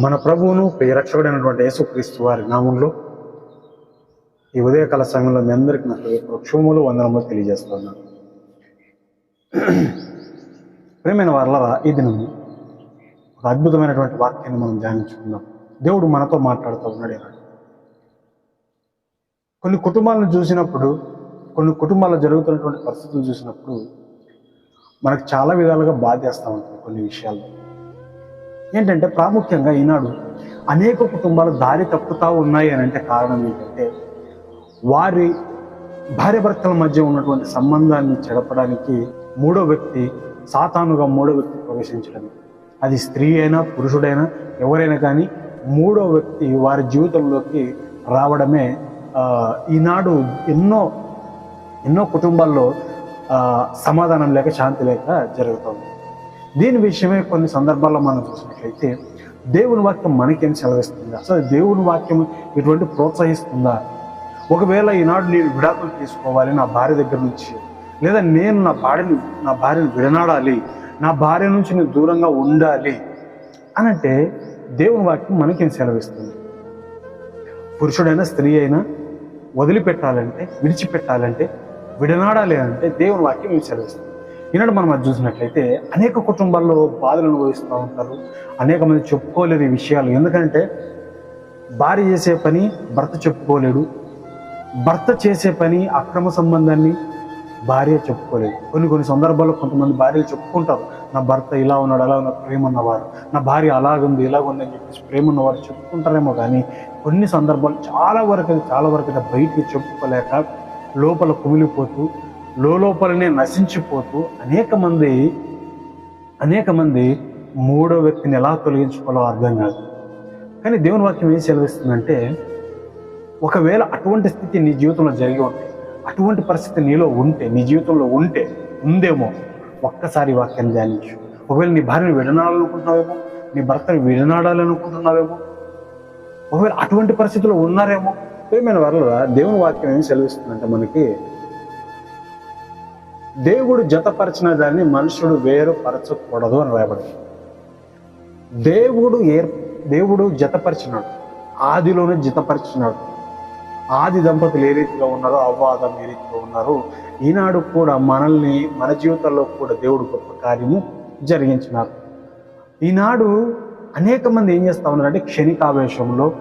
మన ప్రభువును ప్రియరక్షకుడైనటువంటి యేసుక్రీస్తు వారి నామంలో ఈ ఉదయకాల సమయంలో మీ అందరికీ నా క్షోములు వందనములు తెలియజేస్తున్నాను. ప్రేమైన వారలరా ఈ దినం ఒక అద్భుతమైనటువంటి వాక్యాన్ని మనం ధ్యానించుకుందాం. దేవుడు మనతో మాట్లాడుతూ ఉన్నాడు కొన్ని కుటుంబాలను చూసినప్పుడు కొన్ని కుటుంబాల్లో జరుగుతున్నటువంటి పరిస్థితులు చూసినప్పుడు మనకు చాలా విధాలుగా బాధేస్తూ ఉంటుంది కొన్ని విషయాల్లో ఏంటంటే ప్రాముఖ్యంగా ఈనాడు అనేక కుటుంబాలు దారి తప్పుతా ఉన్నాయి అని అంటే కారణం ఏంటంటే వారి భార్యాభర్తల మధ్య ఉన్నటువంటి సంబంధాన్ని చెడపడానికి మూడో వ్యక్తి సాతానుగా మూడో వ్యక్తి ప్రవేశించడం అది స్త్రీ అయినా పురుషుడైనా ఎవరైనా కానీ మూడో వ్యక్తి వారి జీవితంలోకి రావడమే ఈనాడు ఎన్నో ఎన్నో కుటుంబాల్లో సమాధానం లేక శాంతి లేక జరుగుతుంది. దీని విషయమే కొన్ని సందర్భాల్లో మనం చూసినట్లయితే దేవుని వాక్యం మనకేం సెలవిస్తుంది? అసలు దేవుని వాక్యం ఇటువంటి ప్రోత్సహిస్తుందా? ఒకవేళ ఈనాడు నేను విడాకులు తీసుకోవాలి నా భార్య దగ్గర నుంచి లేదా నేను నా భార్యను నా భార్యను విడనాడాలి నా భార్య నుంచి నేను దూరంగా ఉండాలి అని అంటే దేవుని వాక్యం మనకేం సెలవిస్తుంది? పురుషుడైనా స్త్రీ అయినా వదిలిపెట్టాలంటే విడిచిపెట్టాలంటే విడనాడాలి అంటే దేవుని వాక్యం మేము సెలవిస్తుంది? ఈనాడు మనం అది చూసినట్లయితే అనేక కుటుంబాల్లో బాధలు అనుభవిస్తూ ఉంటారు. అనేక మంది చెప్పుకోలేని విషయాలు. ఎందుకంటే భార్య చేసే పని భర్త చెప్పుకోలేడు. భర్త చేసే పని అక్రమ సంబంధాన్ని భార్య చెప్పుకోలేదు. కొన్ని కొన్ని సందర్భాల్లో కొంతమంది భార్యలు చెప్పుకుంటారు. నా భర్త ఇలా ఉన్నాడు అలా ఉన్నాడు ప్రేమ ఉన్నవారు నా భార్య అలాగుంది ఇలాగుంది అని చెప్పేసి ప్రేమ ఉన్నవారు చెప్పుకుంటారేమో కానీ కొన్ని సందర్భాలు చాలా వరకు చాలా వరకు బయటికి చెప్పుకోలేక లోపల కుమిలిపోతూ లోపలనే నశించిపోతూ అనేక మంది అనేక మంది మూడో వ్యక్తిని ఎలా తొలగించుకోవాలో అర్థం కాదు. కానీ దేవుని వాక్యం ఏం సెలవిస్తుందంటే ఒకవేళ అటువంటి స్థితి నీ జీవితంలో జరిగి ఉంటే అటువంటి పరిస్థితి నీలో ఉంటే నీ జీవితంలో ఉంటే ఉందేమో ఒక్కసారి వాక్యాన్ని ధ్యానించు. ఒకవేళ నీ భార్యను విడనాడాలనుకుంటున్నావేమో నీ భర్తను విడనాడాలనుకుంటున్నావేమో ఒకవేళ అటువంటి పరిస్థితుల్లో ఉన్నారేమో ప్రేమైన వల్ల దేవుని వాక్యం ఏం సెలవిస్తుందంటే మనకి దేవుడు జతపరిచిన దాన్ని మనుషుడు వేరు పరచకూడదు అని రాయబడి దేవుడు ఏర్ దేవుడు జతపరిచినాడు. ఆదిలోనే జతపరిచినాడు. ఆది దంపతులు ఏ రీతిగా ఉన్నారో అవ్వాదం ఏ రీతిగా ఉన్నారో ఈనాడు కూడా మనల్ని మన జీవితంలో కూడా దేవుడు గొప్ప కార్యము జరిగించినారు. ఈనాడు అనేక మంది ఏం చేస్తా ఉన్నారంటే క్షణికావేశంలో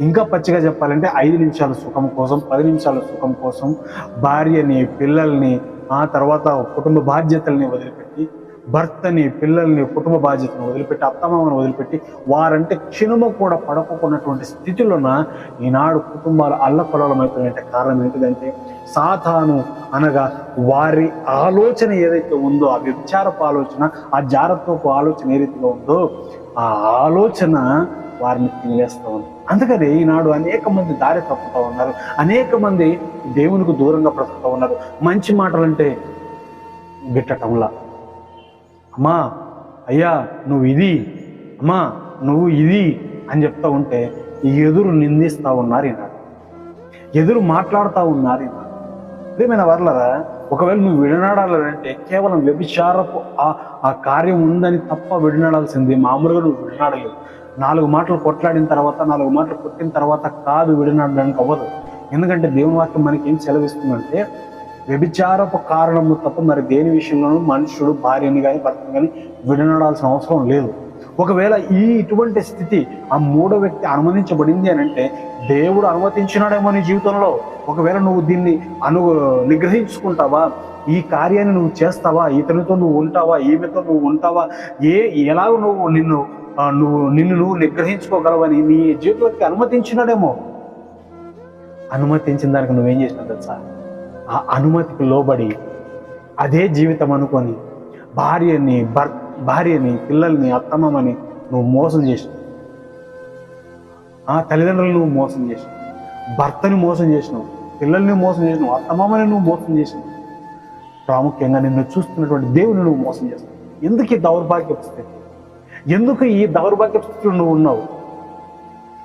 ఇంకా పచ్చిగా చెప్పాలంటే ఐదు నిమిషాల సుఖం కోసం పది నిమిషాల సుఖం కోసం భార్యని పిల్లల్ని ఆ తర్వాత కుటుంబ బాధ్యతల్ని వదిలిపెట్టి భర్తని పిల్లల్ని కుటుంబ బాధ్యతను వదిలిపెట్టి అత్తమామను వదిలిపెట్టి వారంటే క్షణము కూడా పడకున్నటువంటి స్థితిలోన ఈనాడు కుటుంబాలు అల్లకొలమైపోయినట్టే కారణం ఏంటిదంటే సాతాను అనగా వారి ఆలోచన ఏదైతే ఉందో ఆ వ్యభిచారపు ఆలోచన ఆ జారత్వపు ఆలోచన ఏ ఉందో ఆ ఆలోచన వారిని తినేస్తూ ఉంది. అందుకని ఈనాడు అనేక మంది దారి తప్పుతూ ఉన్నారు. అనేక మంది దేవునికి దూరంగా బ్రతుకుతూ ఉన్నారు. మంచి మాటలంటే గిట్టటంలా అమ్మా అయ్యా నువ్వు ఇది. అమ్మా నువ్వు ఇది అని చెప్తా ఉంటే ఎదురు నిందిస్తూ ఉన్నారు ఈనాడు. ఎదురు మాట్లాడుతూ ఉన్నారు ఈనాడు. ఏమైనా వర్లరా ఒకవేళ నువ్వు విడనాడాలంటే కేవలం వ్యభిచారపు ఆ ఆ కార్యం ఉందని తప్ప విడనాడాల్సింది మామూలుగా నువ్వు విడనాడలేవు. నాలుగు మాటలు కొట్లాడిన తర్వాత నాలుగు మాటలు కొట్టిన తర్వాత కాదు విడనాడడానికి అవ్వదు. ఎందుకంటే దేవుని వాక్యం మనకి ఏం సెలవిస్తుందంటే వ్యభిచారపు కారణము తప్ప మరి దేని విషయంలోనూ మనుషుడు భార్యని కానీ భర్తను కానీ విడనడాల్సిన అవసరం లేదు. ఒకవేళ ఈ ఇటువంటి స్థితి ఆ మూడో వ్యక్తి అనుమతించబడింది అని అంటే దేవుడు అనుమతించినాడేమో నీ జీవితంలో. ఒకవేళ నువ్వు దీన్ని అను నిగ్రహించుకుంటావా? ఈ కార్యాన్ని నువ్వు చేస్తావా? ఇతనితో నువ్వు ఉంటావా? ఈమెతో నువ్వు ఉంటావా? ఏ ఎలాగ నువ్వు నిన్ను నువ్వు నిన్ను నువ్వు నిగ్రహించుకోగలవని నీ జీవితంలోకి అనుమతించినాడేమో. అనుమతించిన దానికి నువ్వేం చేసినావు తెలుసా? ఆ అనుమతికి లోబడి అదే జీవితం అనుకొని భార్యని భర్ భార్యని పిల్లల్ని అత్తమ్మని నువ్వు మోసం చేసినావు ఆ తల్లిదండ్రులను నువ్వు మోసం చేసినావు భర్తని మోసం చేసినావు పిల్లల్ని మోసం చేసినావు అత్తమ్మని నువ్వు మోసం చేసినావు ప్రాముఖ్యంగా నిన్ను చూస్తున్నటువంటి దేవుని నువ్వు మోసం చేస్తావు ఎందుకు ఈ దౌర్భాగ్య స్థితి? ఎందుకు ఈ దౌర్భాగ్య స్థితిలో నువ్వు ఉన్నావు?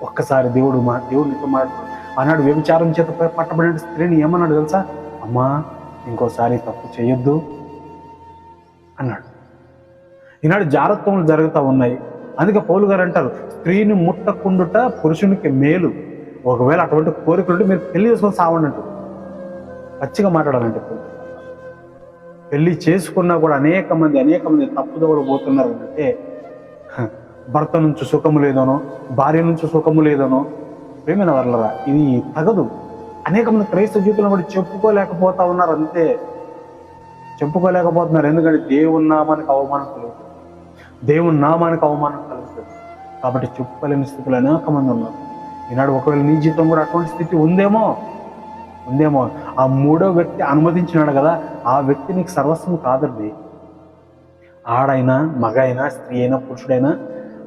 ఒక్కసారి దేవుడు మా దేవుడు నీతో మాట్లాడు ఆనాడు వ్యభిచారం చేత పట్టబడిన స్త్రీని ఏమన్నాడు తెలుసా? అమ్మా ఇంకోసారి తప్పు చేయొద్దు అన్నాడు. ఈనాడు జారత్వములు జరుగుతూ ఉన్నాయి. అందుకే పౌలు గారు అంటారు స్త్రీని ముట్టకుండుట పురుషునికి మేలు. ఒకవేళ అటువంటి కోరికలు ఉంటే మీరు పెళ్ళి చేసుకొని సావండి పచ్చిగా మాట్లాడాలంటే పౌలు. పెళ్ళి చేసుకున్నా కూడా అనేక మంది అనేక మంది తప్పుదోవలు పోతున్నారు అంటే భర్త నుంచి సుఖము లేదనో భార్య నుంచి సుఖము లేదనో ప్రేమైన వర్లరా ఇది తగదు. అనేక మంది క్రైస్తవ జీవితంలో కూడా చెప్పుకోలేకపోతా ఉన్నారు అంతే. చెప్పుకోలేకపోతున్నారు. ఎందుకంటే దేవుని నామానికి అవమానం కలుగుతుంది. దేవుని నామానికి అవమానం కలుగుతుంది. కాబట్టి చెప్పుకోలేని స్థితిలో అనేక మంది ఉన్నారు. ఈనాడు ఒకవేళ నీ జీవితం కూడా అటువంటి స్థితి ఉందేమో? ఉందేమో. ఆ మూడో వ్యక్తి అనుమతించినాడు కదా ఆ వ్యక్తి నీకు సర్వస్వం కాదండి. ఆడైనా మగ అయినా స్త్రీ అయినా పురుషుడైనా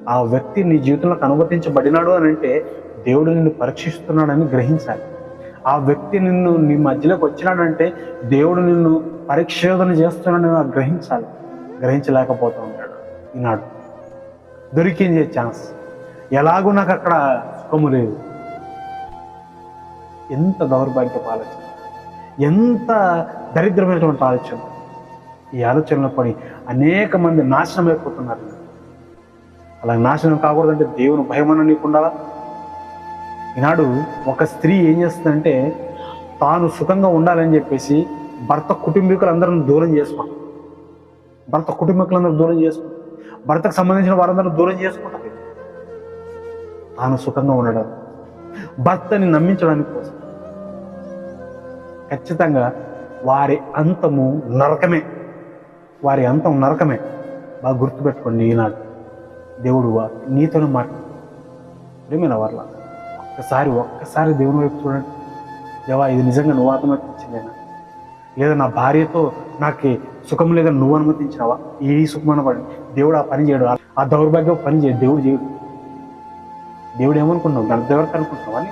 ఆ వ్యక్తి నీ జీవితంలోకి అనుమతించబడినాడు అని అంటే దేవుడు నిన్ను పరీక్షిస్తున్నాడని గ్రహించాలి. ఆ వ్యక్తి నిన్ను నీ మధ్యలోకి వచ్చినాడంటే దేవుడు నిన్ను పరిక్షోధన చేస్తున్నాడని నాకు గ్రహించాలి. గ్రహించలేకపోతూ ఉంటాడు ఈనాడు. దొరికింది ఛాన్స్. ఎలాగూ నాకు అక్కడ సుఖము లేదు. ఎంత దౌర్భాగ్యపు ఆలోచన. ఎంత దరిద్రమైనటువంటి ఆలోచన. ఈ ఆలోచనలో పడి అనేక మంది నాశనం అయిపోతున్నారు అలా నాశనం కాకూడదంటే దేవుని భయమన్న నీకు ఉండాలా? ఈనాడు ఒక స్త్రీ ఏం చేస్తుందంటే తాను సుఖంగా ఉండాలని చెప్పేసి భర్త కుటుంబీకులందరిని దూరం చేసుకుంటుంది భర్త కుటుంబీకులందరూ దూరం చేసుకుంటుంది భర్తకు సంబంధించిన వారందరూ దూరం చేసుకుంటుంది తాను సుఖంగా ఉండడం భర్తని నమ్మించడానికి కోసం. ఖచ్చితంగా వారి అంతము నరకమే. వారి అంతం నరకమే. బాగా గుర్తుపెట్టుకోండి ఈనాడు. దేవుడు వా- నీతోనే మాట ప్రేమైన వర్లా ఒక్కసారి ఒక్కసారి దేవుని వైపు చూడండి. దేవా ఇది నిజంగా నువ్వు అనుమతించిందేనా లేదా నా భార్యతో నాకు సుఖం లేదని నువ్వు అనుమతించినావా? ఈ సుఖమైన పడి దేవుడు ఆ పని చేయడు. ఆ దౌర్భాగ్యం పని చేయడు. దేవుడు చేయడు. దేవుడు ఏమనుకున్నావు గంట దేవుడికి అనుకుంటున్నావా అని?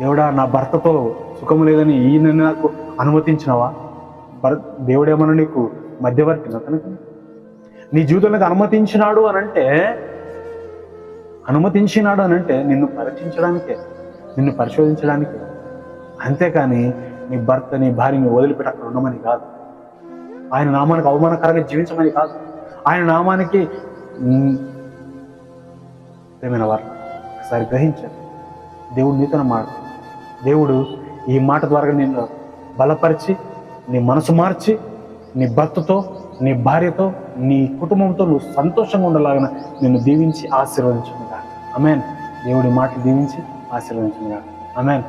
దేవుడా నా భర్తతో సుఖం లేదని ఈయన నాకు అనుమతించినావా? భర్ దేవుడేమన్నా నీకు మధ్యవర్తి కనుక నీ జీవితంలోకి అనుమతించినాడు అని అంటే అనుమతించినాడు అని అంటే నిన్ను పరీక్షించడానికే నిన్ను పరిశోధించడానికే. అంతేకాని నీ భర్త నీ భార్యని వదిలిపెట్టి అక్కడ ఉండమని కాదు. ఆయన నామానికి అవమానకరంగా జీవించమని కాదు. ఆయన నామానికి ప్రేమైన వారు ఒకసారి గ్రహించారు దేవుడు నీతో మాట దేవుడు ఈ మాట ద్వారా నిన్ను బలపరిచి నీ మనసు మార్చి నీ భర్తతో నీ భార్యతో నీ కుటుంబంతో నువ్వు సంతోషంగా ఉండలాగిన నిన్ను దీవించి ఆశీర్వదించుగా అమెన్ దేవుడి మాటలు దీవించి ఆశీర్వదించుగా అమెన్